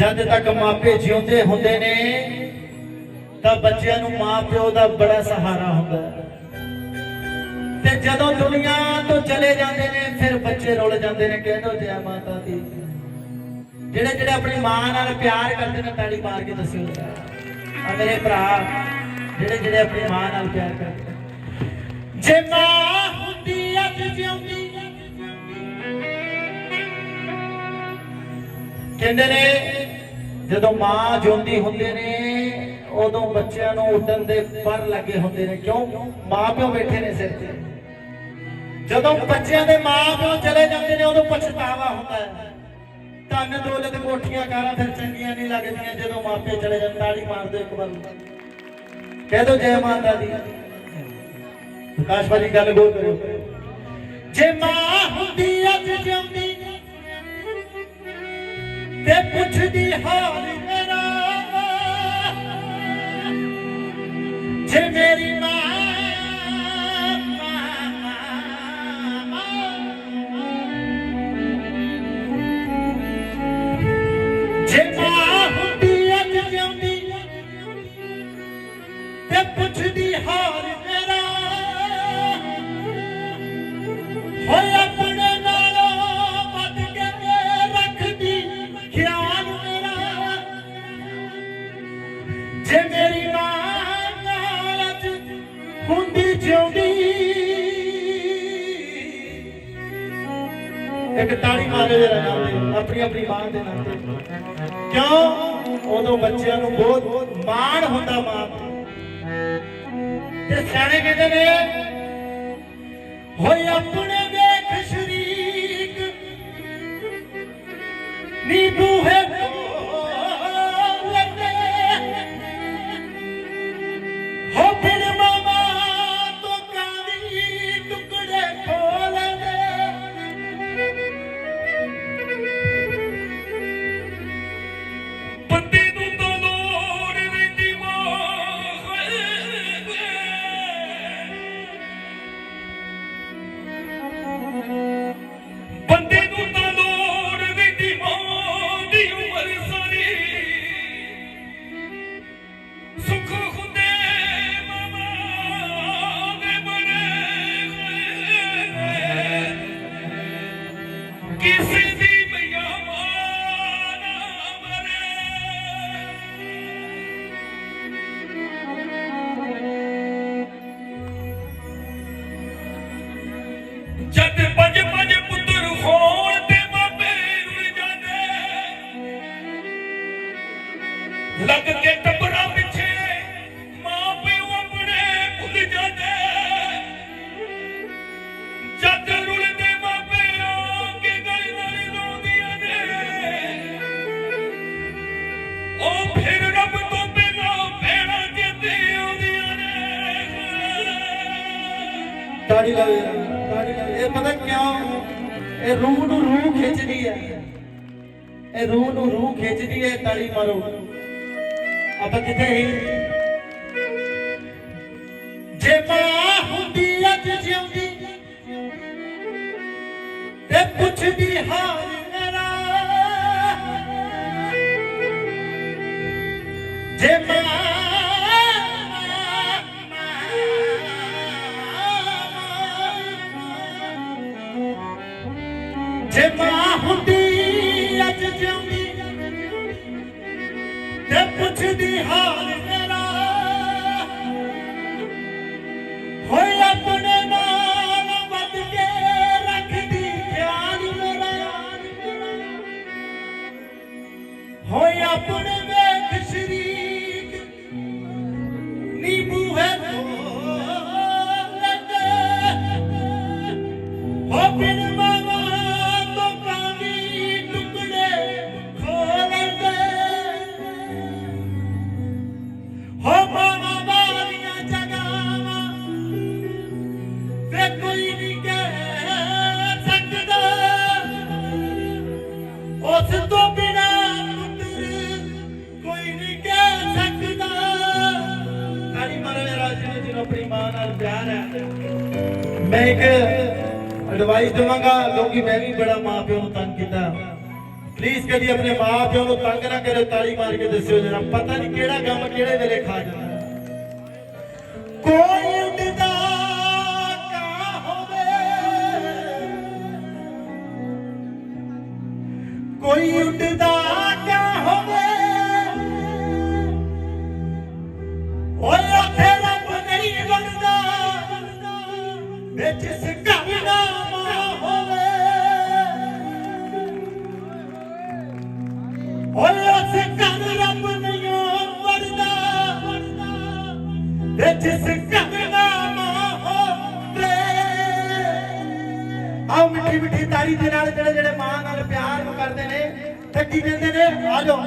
ਜਦ ਤੱਕ ਮਾਪੇ ਜਿਉਂਦੇ ਹੁੰਦੇ ਨੇ, ਤਾਂ ਬੱਚਿਆਂ ਨੂੰ ਮਾਪਿਓ ਦਾ ਬੜਾ ਸਹਾਰਾ ਹੁੰਦਾ ਹੈ। ਤੇ ਜਦੋਂ ਦੁਨੀਆ ਤੋਂ ਚਲੇ ਜਾਂਦੇ ਨੇ, ਫਿਰ ਬੱਚੇ ਰੁੱਲ ਜਾਂਦੇ ਨੇ ਕਹਿੰਦੇ ਜੈ ਮਾਤਾ ਦੀ। ਜਿਹੜੇ ਜਿਹੜੇ ਆਪਣੀ ਮਾਂ ਨਾਲ ਪਿਆਰ ਕਰਦੇ ਨੇ, ਤਾੜੀ ਮਾਰ ਕੇ ਦੱਸਿਓ ਆ ਮੇਰੇ ਭਰਾ, ਜਿਹੜੇ ਜਿਹੜੇ ਆਪਣੀ ਮਾਂ ਨਾਲ ਪਿਆਰ ਕਰਦੇ ਜੇ ਮਾਂ ਹੁੰਦੀ, ਅੱਜ ਜਿਉਂਦੀ। ਕਹਿੰਦੇ ਨੇ ਜਦੋਂ ਮਾਂ ਜਿਉਂਦੀ ਹੁੰਦੇ ਨੇ, ਉਦੋਂ ਬੱਚਿਆਂ ਨੂੰ ਉੱਡਣ ਦੇ ਪਰ ਲੱਗੇ ਹੁੰਦੇ ਨੇ। ਕਿਉਂ? ਮਾਂ ਬੈਠੇ ਨੇ ਸਿਰ ਤੇ। ਜਦੋਂ ਬੱਚਿਆਂ ਦੇ ਮਾਂ ਚਲੇ ਜਾਂਦੇ ਨੇ, ਉਦੋਂ ਪਛਤਾਵਾ ਹੁੰਦਾ ਹੈ। ਧਨ ਦੌਲਤ ਕੋਠੀਆਂ ਕਾਰਾਂ ਫਿਰ ਚੰਗੀਆਂ ਨਹੀਂ ਲੱਗਦੀਆਂ, ਜਦੋਂ ਮਾਪੇ ਚਲੇ ਜਾਂਦੇ ਤਾੜੀ ਮਾਰ ਦਿਓ ਇੱਕ ਵਾਰ। ਕਹਿ ਦਿਓ ਜੈ ਮਾਤਾ ਦੀ ਪ੍ਰਕਾਸ਼ ਭਾਜੀ ਗੱਲ ਗੋ ਕਰੋ ਜੇ ਮਾਂ ਹੁੰਦੀ, ਅੱਜ ਜਿਉਂਦੀ ਤੇ ਪੁੱਛਦੀ ਹਾਲ ਮੇਰਾ ਜੇ ਮੇਰੀ ਮਾਂ ਜੇ ਮਾਂ ਹੁੰਦੀ ਅੱਜ ਜਿਉਂਦੀ ਤੇ ਪੁੱਛਦੀ ਹਾਲ ਇੱਕ ਤਾੜੀ ਮਾਰੇ ਜਰਾ ਨਾਲ ਆਪਣੀ ਆਪਣੀ ਮਾਂ ਦੇ ਨਾਂ ਕਿਉਂ? ਉਦੋਂ ਬੱਚਿਆਂ ਨੂੰ ਬਹੁਤ ਮਾਣ ਹੁੰਦਾ ਮਾਂ। ਤੇ ਤੇ ਸਿਆਣੇ ਕਹਿੰਦੇ ਨੇ, ਹੋਏ ਆਪਣੇ ਦੇਖ ਸ਼ਰੀਕ ਨੀ ਬੂਹੇ जत ਤਾੜੀ ਲਾਓ ਇਹ ਪਤਾ ਕਿਉਂ? ਇਹ ਰੂਹ ਨੂੰ ਰੂਹ ਖਿੱਚਦੀ ਹੈ। ਇਹ ਰੂਹ ਨੂੰ ਰੂਹ ਖਿੱਚਦੀ ਹੈ ਤਾਲੀ ਮਾਰੋ। ਆਪਾਂ ਕਿੱਥੇ ਹੀ ਜੇ ਮਾਂ ਹੁੰਦੀ ਅੱਜ ਜਿਉਂਦੀ। ਤੇ ਪੁੱਛਦੀ ਹਾਲ ਮੇਰਾ ਜੇ ਮਾਂ ਤੇ ਪੁੱਛਦੀ ਹਾਲ ਮੇਰਾ। ਹੋਏ ਆਪਣੇ ਨਾਲ ਵੱਧ ਕੇ ਰੱਖਦੀ ਖਿਆਲ ਮੇਰਾ। ਹੋਏ ਆਪਣੇ ਵੇਖ ਸ਼ਰੀਕ ਉਸ ਤੋਂ ਬਿਨਾ ਪੁੱਤਰ ਮੈਂ ਇੱਕ ਐਡਵਾਈਸ ਦਵਾਂਗਾ ਕਿਉਂਕਿ ਮੈਂ ਵੀ ਬੜਾ ਮਾਂ ਪਿਓ ਨੂੰ ਤੰਗ ਕੀਤਾ। ਪਲੀਜ਼ ਕਦੀ ਆਪਣੇ ਮਾਂ ਪਿਓ ਨੂੰ ਤੰਗ ਨਾ ਕਰਿਓ, ਤਾਲੀ ਮਾਰ ਕੇ ਦੱਸਿਓ ਜਰਾ। ਪਤਾ ਨਹੀਂ ਕਿਹੜਾ ਕੰਮ ਕਿਹੜੇ ਵੇਲੇ ਖਾ ਜਾਂਦਾ। ਕੋਈ ਜਿਸ ਕੰਗਨਾ ਮੋਹਰੇ ਆ ਮਿੱਠੀ ਮਿੱਠੀ ਤਾਰੀ ਦੇ ਨਾਲ ਜਿਹੜੇ ਜਿਹੜੇ ਮਾਂ ਨਾਲ ਪਿਆਰ ਕਰਦੇ ਨੇ ਤੇ ਕੀ ਕਹਿੰਦੇ ਨੇ, ਆ ਜਾਓ।